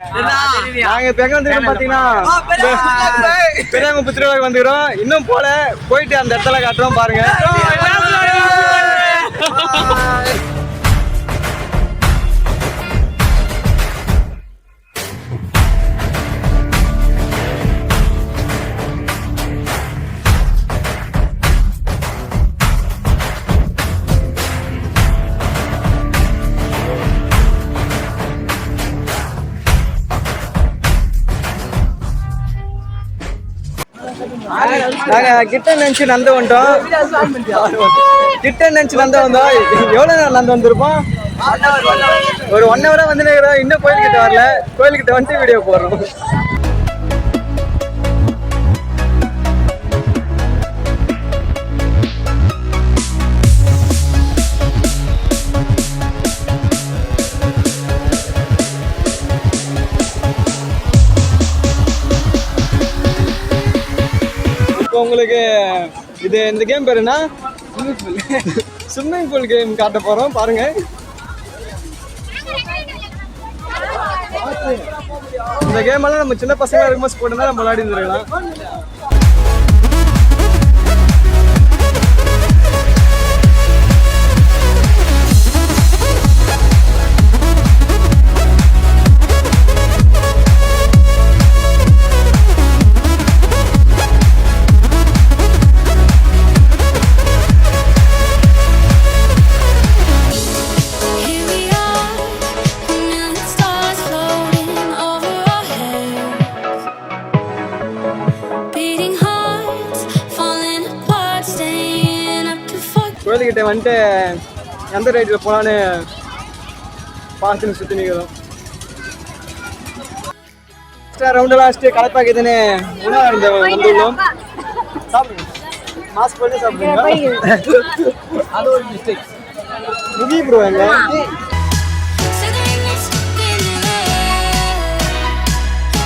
நாங்க இப்ப எங்க வந்துருக்கோம் பாத்தீங்கன்னா பெரியாங்குப்பம் திருவிழாக்கு வந்துக்கிறோம் இன்னும் போல போயிட்டு அந்த இடத்துல காட்டுறோம் பாருங்க. நாங்கள் கிட்ட நினச்சி நடந்து வந்துட்டோம். கிட்ட நினச்சி நடந்து வந்தோம். எவ்வளோ நேரம் நடந்து வந்திருப்போம்? ஒரு ஒன் ஹவராக வந்து நிக்கிறோம் இன்னும் கோயில்கிட்ட வரல. கோயில்கிட்ட வந்துட்டு வீடியோ போடுறோம். இப்போ உங்களுக்கு இது இந்த கேம் பேர் என்ன? ஸ்விம்மிங் பூல் கேம் காட்ட போகிறோம் பாருங்கள் இந்த கேம் எல்லாம் நம்ம சின்ன பசங்க இருக்கும்போது போட்டுனா நம்ம விளையாடி இருந்திருக்கலாம் கோயில்கிட்ட வந்துட்டு எந்த ரைடில் போலான்னு பார்த்துன்னு சுற்றி நிற்கிறோம் ரவுண்டு லாஸ்ட்டு கலப்பாக்குதுன்னு உணவு இருந்த வந்துள்ளோம் சாப்பிடுங்க. மாஸ்க் பண்ணி சாப்பிடுங்க. அது ஒரு மிஸ்டேக்.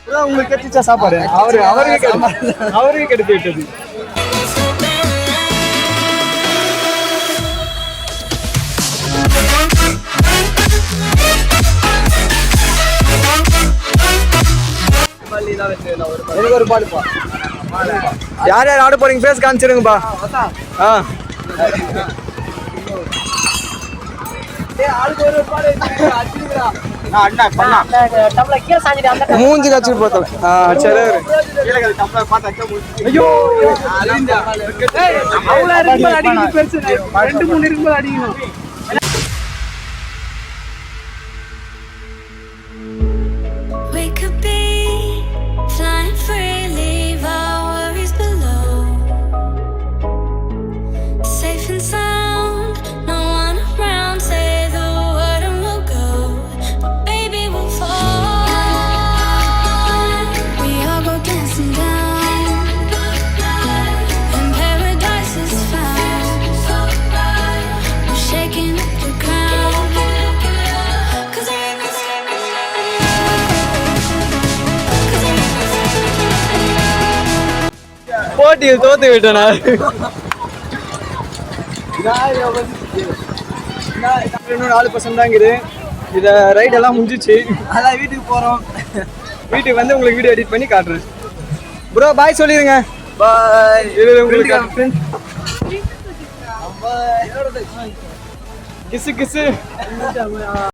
ப்ரோ உங்களுக்கு கெட்டுச்சா சாப்பாடு? அவரு அவருக்கு அவருக்கு கெடுத்து விட்டது. எனக்கு ஒரு பாடுப்பா யார் யார் ஆட போறீங்க? ஃபேஸ் காமிச்சிருங்கப்பா. ஆ. மூஞ்சி கட்சி பார்த்தல ஆ சரி ஐயோ ரெண்டு மூணு இருக்கும்போது அடிக்கணும். போட்டியில் தோத்து விட்டனர் இன்னும் நாலு பர்சன்ட் தான் இருக்குது. இதை ரைட் எல்லாம் முடிஞ்சிச்சு. அதான் வீட்டுக்கு போகிறோம் வீட்டுக்கு வந்து உங்களுக்கு வீடியோ எடிட் பண்ணி காட்டுறேன். ப்ரோ பாய் சொல்லிடுங்க பாய் இது உங்களுக்கு கிசு கிசு.